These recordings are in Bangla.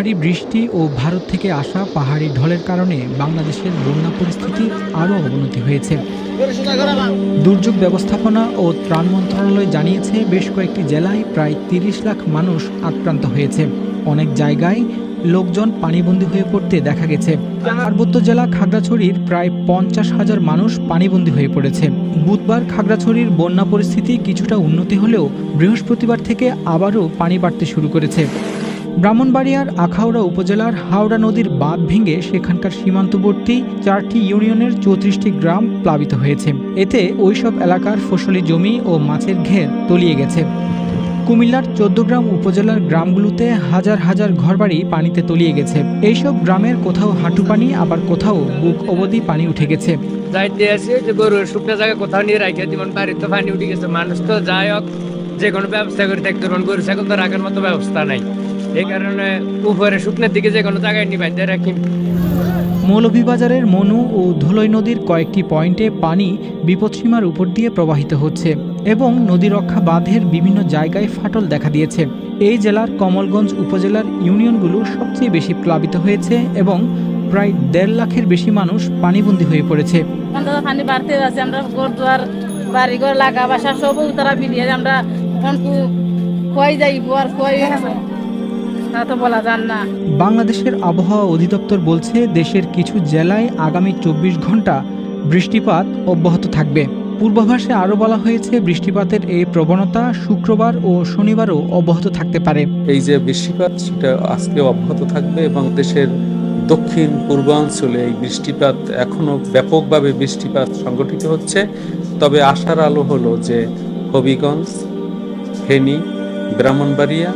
ভারী বৃষ্টি ও ভারত থেকে আসা পাহাড়ি ঢলের কারণে বাংলাদেশের বন্যা পরিস্থিতি আরও অবনতি হয়েছে। দুর্যোগ ব্যবস্থাপনা ও ত্রাণ মন্ত্রণালয় জানিয়েছে, বেশ কয়েকটি জেলায় প্রায় তিরিশ লাখ মানুষ আক্রান্ত হয়েছে। অনেক জায়গায় লোকজন পানিবন্দী হয়ে পড়তে দেখা গেছে। পার্বত্য জেলা খাগড়াছড়ির প্রায় পঞ্চাশ হাজার মানুষ পানিবন্দী হয়ে পড়েছে। বুধবার খাগড়াছড়ির বন্যা পরিস্থিতি কিছুটা উন্নতি হলেও বৃহস্পতিবার থেকে আবারও পানি বাড়তে শুরু করেছে। ব্রাহ্মণবাড়িয়ার আখাউড়া উপজেলার হাওড়া নদীর বাঁধ ভেঙে সেখানকার সীমান্তবর্তী চারটি ইউনিয়নের চৌত্রিশটি গ্রাম প্লাবিত হয়েছে। এতে ওইসব এলাকার ফসলি জমি ও মাছের ঘের তলিয়ে গেছে। কুমিল্লার চোদ্দগ্রাম উপজেলার গ্রামগুলোতে হাজার হাজার ঘরবাড়ি পানিতে তলিয়ে গেছে। এইসব গ্রামের কোথাও হাঁটু পানি, আবার কোথাও বুক অবধি পানি উঠে গেছে। যে শুকনো কোথাও নিয়ে রাখে বাড়িতে পানি উঠে গেছে। মানুষ তো যাই হোক, যে কোনো ব্যবস্থা করে থাকতে গরু ছাগল তো রাখার মতো ব্যবস্থা নাই। এই কারণে উপরে শুকনের দিকে যে কোনো জায়গায় নিয়ে বাইতে রাখি। মৌলভীবাজারের মনু ও ধুলই নদীর কয়েকটি পয়েন্টে পানি বিপদসীমার উপর দিয়ে প্রবাহিত হচ্ছে এবং নদীরক্ষা বাঁধের বিভিন্ন জায়গায় ফাটল দেখা দিয়েছে। এই জেলার কমলগঞ্জ উপজেলার ইউনিয়নগুলো সবচেয়ে বেশি প্লাবিত হয়েছে এবং প্রায় দেড় লাখের বেশি মানুষ পানিবন্দী হয়ে পড়েছে। পানি বাড়তে আছে আমরা ঘর দুয়ার বাড়ি ঘর লাগা বাসা সব তারা বিলিয়ে আমরা কই যাইব আর কই তা তো বলা যান না। বাংলাদেশের আবহাওয়া অধিদপ্তর বলছে দেশের কিছু জেলায় আগামী চব্বিশ ঘণ্টা বৃষ্টিপাত অব্যাহত থাকবে। পূর্বাভাসে আরও বলা হয়েছে বৃষ্টিপাতের এই প্রবণতা শুক্রবার ও শনিবারও অব্যাহত থাকতে পারে। এই যে বৃষ্টিপাত সেটা আজকে অব্যাহত থাকবে এবং দেশের দক্ষিণ পূর্বাঞ্চলে এই বৃষ্টিপাত এখনও ব্যাপকভাবে বৃষ্টিপাত সংগঠিত হচ্ছে। তবে আশার আলো হলো যে হবিগঞ্জ ফেনী ব্রাহ্মণবাড়িয়া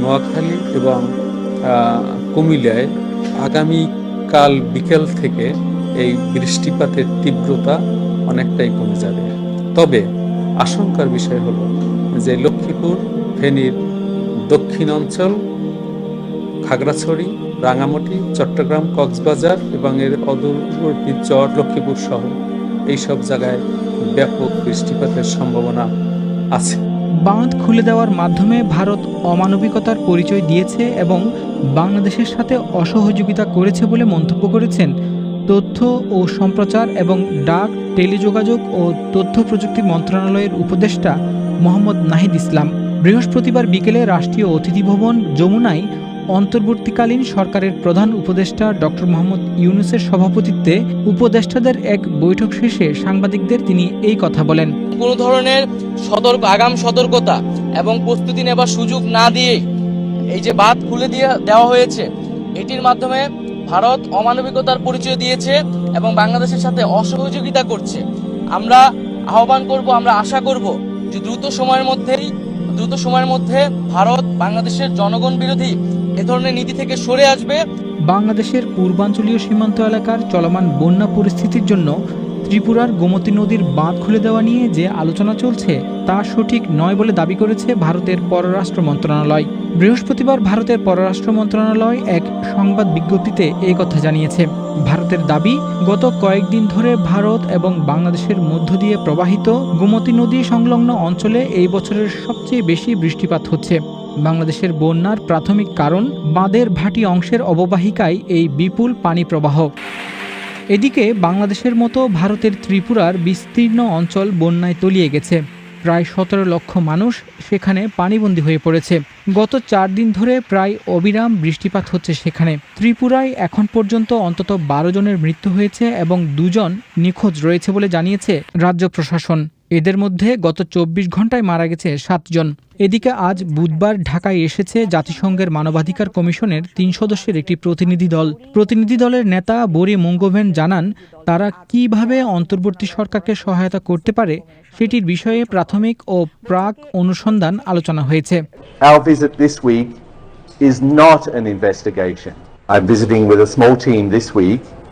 নোয়াখালী এবং কুমিল্লায় আগামীকাল বিকেল থেকে এই বৃষ্টিপাতের তীব্রতা অনেকটাই কমে যাবে। তবে আশঙ্কার বিষয় হলো যে লক্ষ্মীপুর, ফেনীর দক্ষিণ অঞ্চল, খাগড়াছড়ি, রাঙামাটি, চট্টগ্রাম, কক্সবাজার এবং এর অদূরবর্তী চর লক্ষ্মীপুর সহ এইসব জায়গায় ব্যাপক বৃষ্টিপাতের সম্ভাবনা আছে। বাঁধ খুলে দেওয়ার মাধ্যমে ভারত অমানবিকতার পরিচয় দিয়েছে এবং বাংলাদেশের সাথে অসহযোগিতা করেছে বলে মন্তব্য করেছেন। তথ্য ও সম্প্রচার এবং ডাক, টেলিযোগাযোগ ও তথ্য প্রযুক্তি মন্ত্রণালয়ের উপদেষ্টা মোহাম্মদ নাহিদ ইসলাম। বৃহস্পতিবার বিকেলে রাষ্ট্রীয় অতিথি ভবন যমুনায় অন্তর্বর্তীকালীন সরকারের প্রধান উপদেষ্টা ডক্টর মোহাম্মদ ইউনুসের সভাপতিত্বে উপদেষ্টাদের এক বৈঠক শেষে সাংবাদিকদের তিনি এই কথা বলেন। কোনো ধরনের সতর্ক, আগাম সতর্কতা এবং প্রস্তুতি নেবার সুযোগ না দিয়ে এই যে বাদ খুলে দিয়ে দেওয়া হয়েছে, এটির মাধ্যমে ভারত অমানবিকতার পরিচয় দিয়েছে এবং বাংলাদেশের সাথে অসহযোগিতা করছে। আমরা আহ্বান করব, আমরা আশা করব যে দ্রুত সময়ের মধ্যেই, দ্রুত সময়ের মধ্যে ভারত বাংলাদেশের জনগণ বিরোধী এ ধরনের নীতি থেকে সরে আসবে। বাংলাদেশের পূর্বাঞ্চলীয় সীমান্ত এলাকার চলমান বন্যা পরিস্থিতির জন্য ত্রিপুরার গোমতী নদীর বাঁধ খুলে দেওয়া নিয়ে যে আলোচনা চলছে, তা সঠিক নয় বলে দাবি করেছে ভারতের পররাষ্ট্র মন্ত্রণালয়। বৃহস্পতিবার ভারতের পররাষ্ট্র মন্ত্রণালয় এক সংবাদ বিজ্ঞপ্তিতে এই কথা জানিয়েছে। ভারতের দাবি, গত কয়েকদিন ধরে ভারত এবং বাংলাদেশের মধ্য দিয়ে প্রবাহিত গোমতী নদী সংলগ্ন অঞ্চলে এই বছরের সবচেয়ে বেশি বৃষ্টিপাত হচ্ছে। বাংলাদেশের বন্যার প্রাথমিক কারণ বাঁধের ভাটি অংশের অববাহিকায় এই বিপুল পানি প্রবাহ। এদিকে বাংলাদেশের মতো ভারতের ত্রিপুরার বিস্তীর্ণ অঞ্চল বন্যায় তলিয়ে গেছে। প্রায় সতেরো লক্ষ মানুষ সেখানে পানিবন্দী হয়ে পড়েছে। গত চার দিন ধরে প্রায় অবিরাম বৃষ্টিপাত হচ্ছে সেখানে। ত্রিপুরায় এখন পর্যন্ত অন্তত বারো জনের মৃত্যু হয়েছে এবং দুজন নিখোঁজ রয়েছে বলে জানিয়েছে রাজ্য প্রশাসন। এদের মধ্যে গত চব্বিশ ঘন্টায় মারা গেছে সাতজন। এদিকে আজ বুধবার ঢাকায় এসেছে জাতিসংঘের মানবাধিকার কমিশনের তিন সদস্যের একটি প্রতিনিধি দল। প্রতিনিধি দলের নেতা বরি মঙ্গোভেন জানান, তারা কীভাবে অন্তর্বর্তী সরকারকে সহায়তা করতে পারে সেটির বিষয়ে প্রাথমিক ও প্রাক অনুসন্ধান আলোচনা হয়েছে।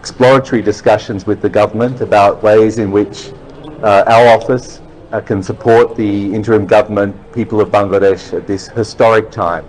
Exploratory discussions with the government about ways in which uh, our office uh, can support the interim government, people of Bangladesh at this historic time.